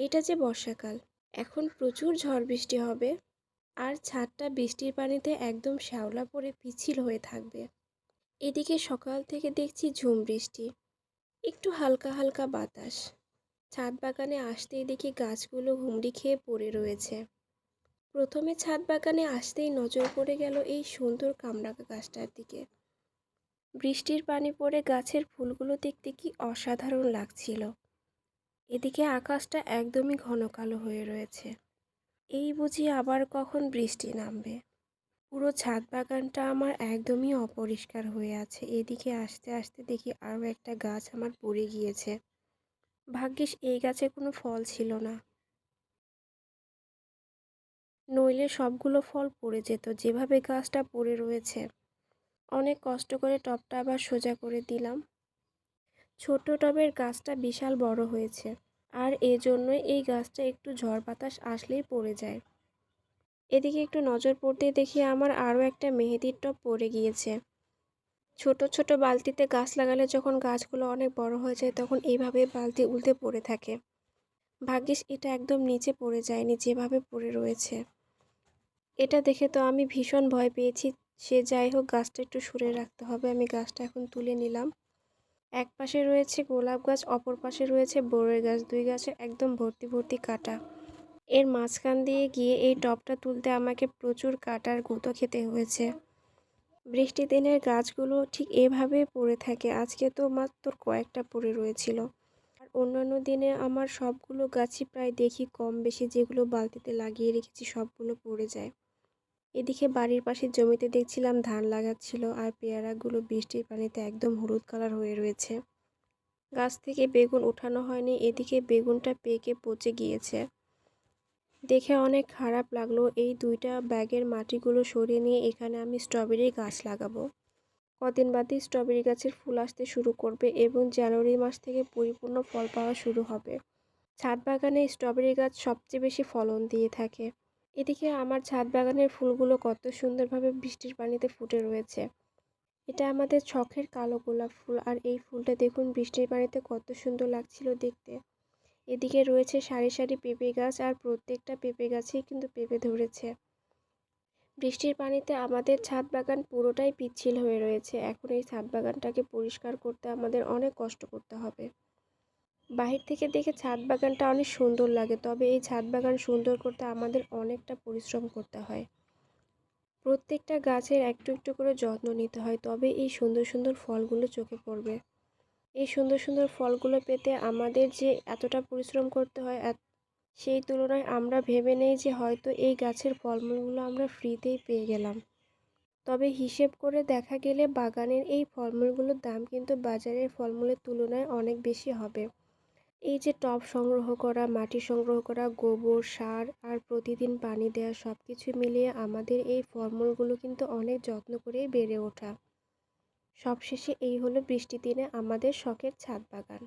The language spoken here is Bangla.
এটা যে বর্ষাকাল, এখন প্রচুর ঝড় বৃষ্টি হবে আর ছাদটা বৃষ্টির পানিতে একদম শ্যাওলা পড়ে পিছিল হয়ে থাকবে। এদিকে সকাল থেকে দেখছি ঝুম বৃষ্টি, একটু হালকা হালকা বাতাস। ছাদ বাগানে আসতেই দেখি গাছগুলো হুমড়ি খেয়ে পড়ে রয়েছে। প্রথমে ছাদ বাগানে আসতেই নজর পড়ে গেল এই সুন্দর কামরাঙা গাছটার দিকে। বৃষ্টির পানি পড়ে গাছের ফুলগুলো দেখতে কি অসাধারণ লাগছিল। এদিকে আকাশটা একদমই ঘন কালো হয়ে রয়েছে। এই বুঝি আবার কখন বৃষ্টি নামবে? পুরো ছাদ বাগানটা আমার একদমই অপরিষ্কার হয়ে আছে। এদিকে আসতে আসতে দেখি আরও একটা গাছ আমার পড়ে গিয়েছে। ভাগ্যিস এই গাছে কোনো ফল ছিল না। নইলে সবগুলো ফল পড়ে যেত, যেভাবে গাছটা পড়ে রয়েছে। অনেক কষ্ট করে টবটা আবার সোজা করে দিলাম। ছোট টবের গাছটা বিশাল বড় হয়েছে, আর এজন্যই এই গাছটা একটু ঝড় বাতাস আসলেই পড়ে যায়। এদিকে একটু নজর পড়তে দেখি আমার আরও একটা মেহেদির টব পড়ে গিয়েছে। ছোট ছোট বালতিতে গাছ লাগালে যখন গাছগুলো অনেক বড় হয়ে যায়, তখন এইভাবে বালতি উল্টে পড়ে থাকে। ভাগ্যিস এটা একদম নিচে পড়ে যায়নি, যেভাবে পড়ে রয়েছে। এটা দেখে তো আমি ভীষণ ভয় পেয়েছি। সে যাই হোক, গাছটা একটু সরে রাখতে হবে। আমি গাছটা এখন তুলে নিলাম। এক পাশে রয়েছে গোলাপ গাছ, অপর পাশে রয়েছে বড়ের গাছ। দুই গাছে একদম ভর্তি ভর্তি কাটা। এর মাঝখান দিয়ে গিয়ে এই টবটা তুলতে আমাকে প্রচুর কাটার গুঁতো খেতে হয়েছে। বৃষ্টি দিনের গাছগুলো ঠিক এভাবে পড়ে থাকে। আজকে তো মাত্র কয়েকটা পড়ে রয়েছিল। আর অন্যান্য দিনে আমার সবগুলো গাছই প্রায় দেখি কম বেশি, যেগুলো বালতিতে লাগিয়ে রেখেছি, সবগুলো পড়ে যায়। এদিকে বাড়ির পাশে জমিতে দেখছিলাম ধান লাগাচ্ছিল আর পেয়ারাগুলো বৃষ্টির পানিতে একদম হলুদ কালার হয়ে রয়েছে। গাছ থেকে বেগুন উঠানো হয়নি, এদিকে বেগুনটা পেকে পচে গিয়েছে। দেখে অনেক খারাপ লাগল, এই দুইটা ব্যাগের মাটিগুলো সরিয়ে নিয়ে এখানে আমি স্ট্রবেরি গাছ লাগাবো। কদিন বাদই স্ট্রবেরি গাছের ফুল আসতে শুরু করবে এবং জানুয়ারি মাস থেকে পরিপূর্ণ ফল পাওয়া শুরু হবে। ছাদ বাগানে স্ট্রবেরি গাছ সবচেয়ে বেশি ফলন দিয়ে থাকে। এদিকে আমার ছাদ বাগানের ফুলগুলো কত সুন্দরভাবে বৃষ্টির পানিতে ফুটে রয়েছে। এটা আমাদের ছখের কালো গোলাপ ফুল, আর এই ফুলটা দেখুন বৃষ্টির পানিতে কত সুন্দর লাগছিল দেখতে। এদিকে রয়েছে সারি সারি পেঁপে গাছ, আর প্রত্যেকটা পেঁপে গাছেই কিন্তু পেঁপে ধরেছে। বৃষ্টির পানিতে আমাদের ছাদ বাগান পুরোটাই পিচ্ছিল হয়ে রয়েছে। এখন এই ছাদ বাগানটাকে পরিষ্কার করতে আমাদের অনেক কষ্ট করতে হবে। বাহির থেকে দেখে ছাদ বাগানটা অনেক সুন্দর লাগে, তবে এই ছাদ বাগান সুন্দর করতে আমাদের অনেকটা পরিশ্রম করতে হয়। প্রত্যেকটা গাছের একটু একটু করে যত্ন নিতে হয়, তবে এই সুন্দর সুন্দর ফলগুলো চোখে পড়বে। এই সুন্দর সুন্দর ফলগুলো পেতে আমাদের যে এতটা পরিশ্রম করতে হয় সেই তুলনায় আমরা ভেবে নেই যে হয়তো এই গাছের ফলমূলগুলো আমরা ফ্রিতেই পেয়ে গেলাম। তবে হিসেব করে দেখা গেলে বাগানের এই ফলমূলগুলোর দাম কিন্তু বাজারের ফলমূলের তুলনায় অনেক বেশি হবে। এই যে টব সংগ্রহ করা, মাটি সংগ্রহ করা, গোবর, সার আর প্রতিদিন পানি দেওয়া সব কিছু মিলিয়ে আমাদের এই ফলমূলগুলো কিন্তু অনেক যত্ন করেই বেড়ে ওঠা। সবশেষে এই হলো বৃষ্টির দিনে আমাদের শখের ছাদ বাগান।